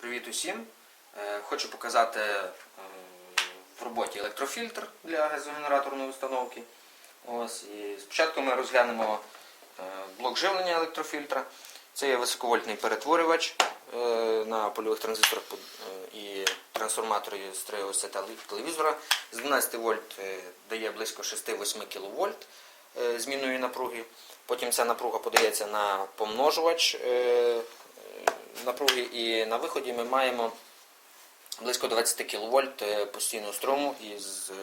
Привіт усім! Е, Хочу показати е, в роботі електрофільтр для газогенераторної установки. Ось, і спочатку ми розглянемо е, блок живлення електрофільтра. Це є високовольтний перетворювач на польових транзисторах і трансформаторі з 3 оси телевізора. З 12 вольт дає близько 6-8 кВт змінної напруги. Потім ця напруга подається на помножувач напруги і на виході ми маємо близько 20 кВт постійного струму і з е,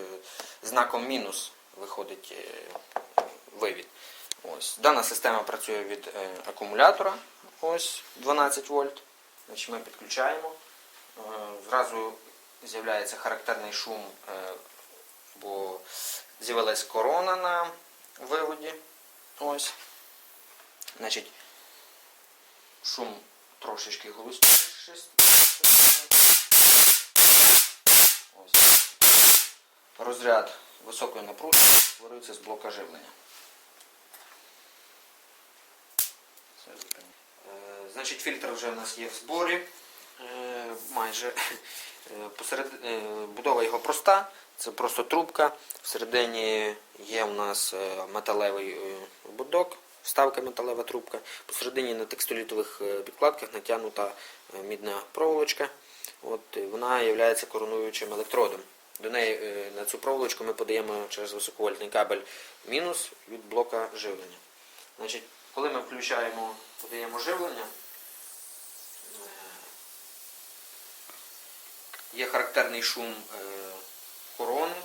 знаком мінус виходить е, вивід. Ось. Дана система працює від е, акумулятора ось 12 вольт. Значить, ми підключаємо. Е, Зразу з'являється характерний шум, е, бо з'явилась корона на виводі. Ось. Значить, шум трошечки голосніший. Ось. Розряд високої напруги створюється з блока живлення. Е, Значить, фільтр вже у нас є в зборі. Е, Майже Е, посеред... будова його проста. Це просто трубка. Всередині є у нас металевий ободок, вставка металева трубка. Посередині на текстолітових е, підкладках натягнута е, мідна проволочка. От, вона є коронуючим електродом. До неї е, на цю проволочку ми подаємо через високовольтний кабель мінус від блока живлення. Значить, коли ми включаємо, подаємо живлення, є характерний шум корони,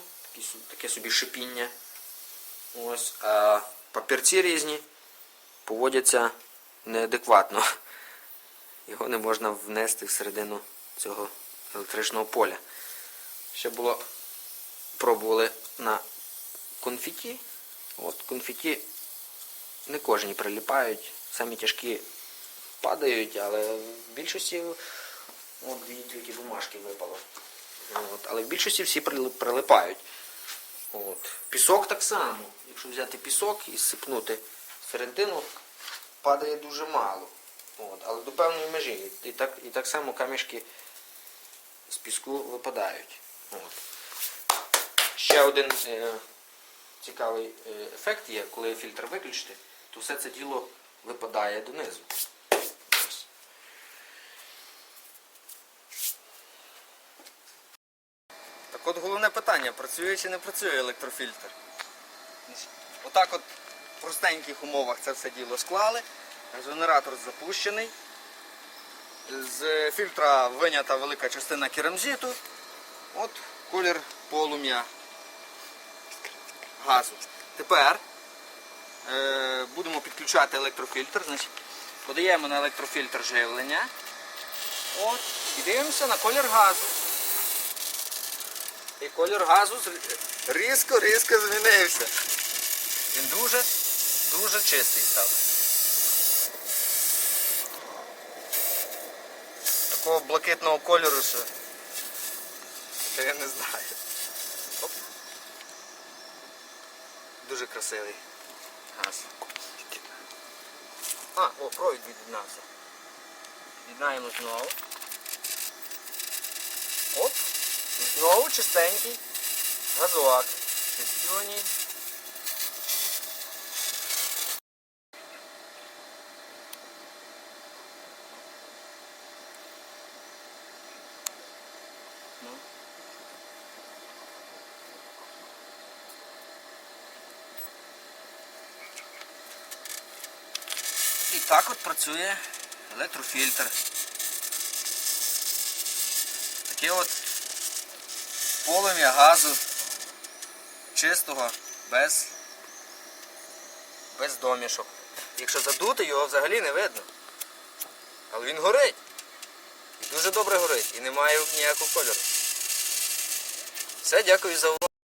таке собі шипіння. Ось, а папірці різні поводяться неадекватно. Його не можна внести всередину цього електричного поля. Ще було пробували на конфеті. От конфеті не кожні приліпають, самі тяжкі падають, але в більшості от дві тільки бумажки випало. От, але в більшості всі прилипають. От. Пісок так само. Якщо взяти пісок і сипнути середину, падає дуже мало. От, але до певної межі. І так, і так само камішки з піску випадають. От. Ще один е, цікавий е, ефект є, коли фільтр виключити, то все це діло випадає донизу. Так от головне питання, працює чи не працює електрофільтр. Отак от в простеньких умовах це все діло склали. Генератор запущений. З фільтра винята велика частина керамзиту. От колір полум'я газу. Тепер е, будемо підключати електрофільтр. Значить, подаємо на електрофільтр живлення. От, і дивимося на колір газу. І колір газу різко-різко змінився. Він дуже, дуже чистий став. Такого блакитного кольору, що що я не знаю. Оп. Дуже красивий газ. А, о, провід від'єднався. Від'єднаємо знову. Оп. І знову чистенький газок. Чистюній. Ну. І так от працює електрофільтр. Таке от полум'я газу чистого, без, без домішок. Якщо задути, його взагалі не видно. Але він горить. Дуже добре горить. І немає ніякого кольору. Все, дякую за увагу.